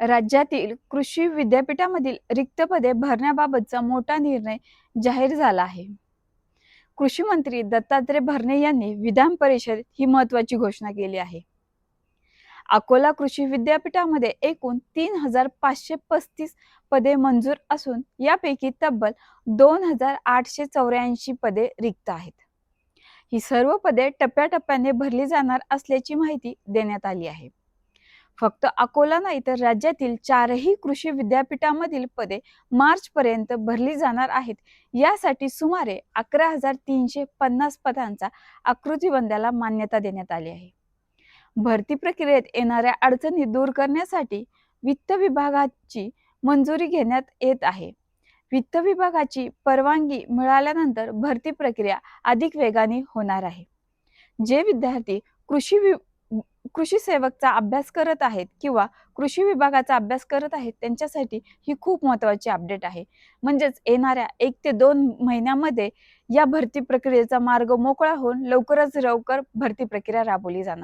राज्यातील कृषी विद्यापीठामधील रिक्त पदे भरण्याबाबतचा मोठा निर्णय जाहीर झाला आहे. कृषी मंत्री दत्तात्रय भरणे यांनी विधान परिषद ही महत्वाची घोषणा केली आहे. अकोला कृषी विद्यापीठामध्ये एकूण तीन हजार पाचशे पस्तीस पदे मंजूर असून यापैकी तब्बल दोन हजार आठशे चौऱ्याऐंशी पदे रिक्त आहेत. ही सर्व पदे टप्प्याटप्प्याने भरली जाणार असल्याची माहिती देण्यात आली आहे. फक्त अकोला नाही तर राज्यातील चारही कृषी विद्यापीठामधील पदे मार्च पर्यंत भरली जाणार आहेत. यासाठी सुमारे अकरा हजार तीनशे पन्नास पदांचा आकृतीबंधाला मान्यता देण्यात आली आहे. भरती प्रक्रियेत येणाऱ्या अडचणी दूर करण्यासाठी वित्त विभागाची मंजुरी घेण्यात येत आहे. वित्त विभागाची परवानगी मिळाल्यानंतर भरती प्रक्रिया अधिक वेगाने होणार आहे. जे विद्यार्थी कृषी वि कृषी सेवकचा अभ्यास करत आहेत किंवा कृषी विभागाचा अभ्यास करत आहेत त्यांच्यासाठी ही खूप महत्त्वाची अपडेट आहे. म्हणजेच येणाऱ्या एक ते दोन महिन्यामध्ये या भरती प्रक्रियेचा मार्ग मोकळा होऊन लवकरच लवकर भरती प्रक्रिया राबवली जाणार.